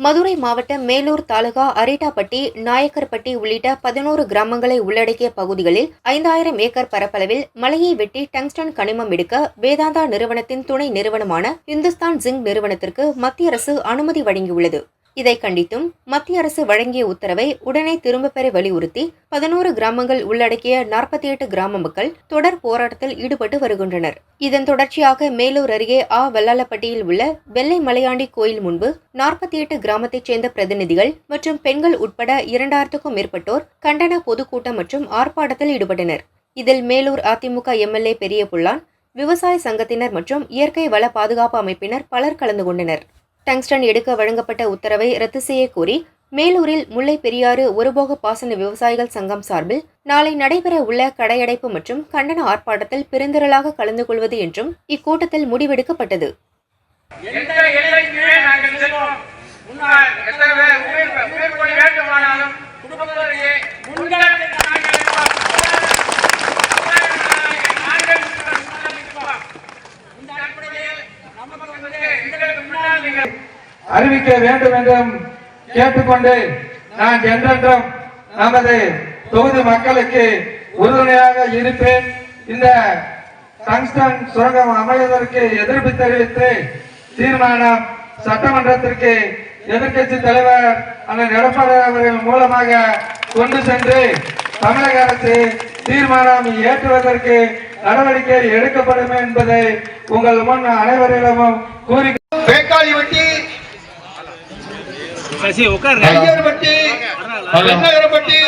மதுரை மாவட்டம் மேலூர் தாலுகா அரேட்டாப்பட்டி நாயக்கர்பட்டி உள்ளிட்ட பதினோரு கிராமங்களை உள்ளடக்கிய பகுதிகளில் ஐந்தாயிரம் ஏக்கர் பரப்பளவில் மலையை வெட்டி டங்ஸ்டன் கனிமம் எடுக்க வேதாந்தா நிறுவனத்தின் துணை நிறுவனமான இந்துஸ்தான் ஜிங்க் நிறுவனத்திற்கு மத்திய அரசு அனுமதி வழங்கியுள்ளது. இதை கண்டித்தும் மத்திய அரசு வழங்கிய உத்தரவை உடனே திரும்பப் பெற வலியுறுத்தி பதினோரு கிராமங்கள் உள்ளடக்கிய நாற்பத்தி எட்டு கிராம மக்கள் தொடர் போராட்டத்தில் ஈடுபட்டு வருகின்றனர். இதன் தொடர்ச்சியாக மேலூர் அருகே ஆ. வெள்ளாளப்பட்டியில் உள்ள வெள்ளை மலையாண்டி கோயில் முன்பு நாற்பத்தி எட்டு கிராமத்தைச் சேர்ந்த பிரதிநிதிகள் மற்றும் பெண்கள் உட்பட இரண்டாயிரத்துக்கும் மேற்பட்டோர் கண்டன பொதுக்கூட்டம் மற்றும் ஆர்ப்பாட்டத்தில் ஈடுபட்டனர். இதில் மேலூர் அதிமுக எம்எல்ஏ பெரிய புல்லான் விவசாய சங்கத்தினர் மற்றும் இயற்கை வள பாதுகாப்பு அமைப்பினர் பலர் கலந்து கொண்டனர். டங்ஸ்டன் எடுக்க வழங்கப்பட்ட உத்தரவை ரத்து செய்ய கோரி மேலூரில் முல்லை பெரியாறு ஒருபோக பாசன விவசாயிகள் சங்கம் சார்பில் நாளை நடைபெற உள்ள கடையடைப்பு மற்றும் கண்டன ஆர்ப்பாட்டத்தில் பெருந்திரளாக கலந்து கொள்வது என்றும் இக்கூட்டத்தில் முடிவெடுக்கப்பட்டது. எங்களுக்கு நீங்கள் அறிவிக்க வேண்டும் என்றும் கேட்டுக்கொண்டு நான் என்றென்றும் நமது தொகுதி மக்களுக்கு உறுதுணையாக இருப்பேன். இந்த டங்ஸ்டன் சுரங்கம் அமைவதற்கு எதிர்ப்பு தெரிவித்து தீர்மானம் சட்டமன்றத்திற்கு எதிர்கட்சி தலைவர் அண்ணன் எடப்பாடி அவர்கள் மூலமாக கொண்டு சென்று தமிழக அரசு தீர்மானம் ஏற்றுவதற்கு நடவடிக்கை எடுக்கப்படும் என்பதை உங்கள் முன் அனைவரிடமும் கூறி பேக்காளி வட்டி. ஐயர் வட்டி. பெண்ணகர வட்டி.